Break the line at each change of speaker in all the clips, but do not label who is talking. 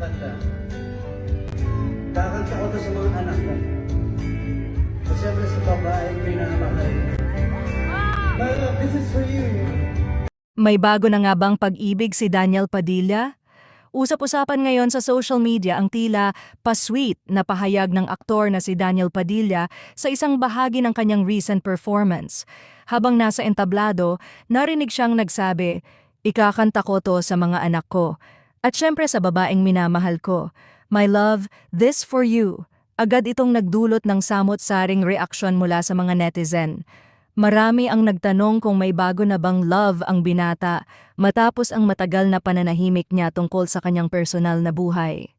kanta. Kakanta ko to sa mga anak ko. At siyempre sa babaeng minamahal ko. My this is for you.
May bago na nga bang pag-ibig si Daniel Padilla? Usap-usapan ngayon sa social media ang tila pa-sweet na pahayag ng aktor na si Daniel Padilla sa isang bahagi ng kanyang recent performance. Habang nasa entablado, narinig siyang nagsabi, Ikakanta ko to sa mga anak ko. At syempre sa babaeng minamahal ko. My love, this for you. Agad itong nagdulot ng samot-saring reaksyon mula sa mga netizen. Marami ang nagtanong kung may bago na bang love ang binata matapos ang matagal na pananahimik niya tungkol sa kanyang personal na buhay.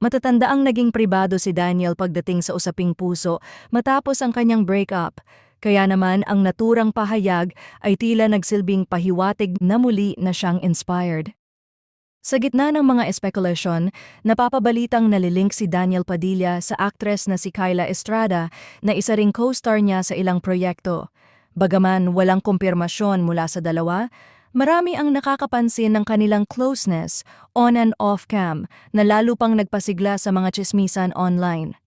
Matatanda ang naging pribado si Daniel pagdating sa usaping puso matapos ang kanyang breakup, kaya naman ang naturang pahayag ay tila nagsilbing pahiwatig na muli na siyang inspired. Sa gitna ng mga espekulasyon, napapabalitang nalilink si Daniel Padilla sa aktres na si Kyla Estrada na isa ring co-star niya sa ilang proyekto. Bagaman walang kumpirmasyon mula sa dalawa, marami ang nakakapansin ng kanilang closeness on and off cam na lalo pang nagpasigla sa mga chismisan online.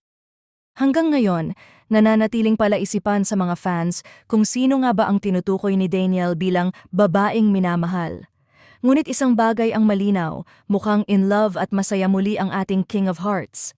Hanggang ngayon, nananatiling palaisipan sa mga fans kung sino nga ba ang tinutukoy ni Daniel bilang babaeng minamahal. Ngunit isang bagay ang malinaw, mukhang in love at masaya muli ang ating King of Hearts.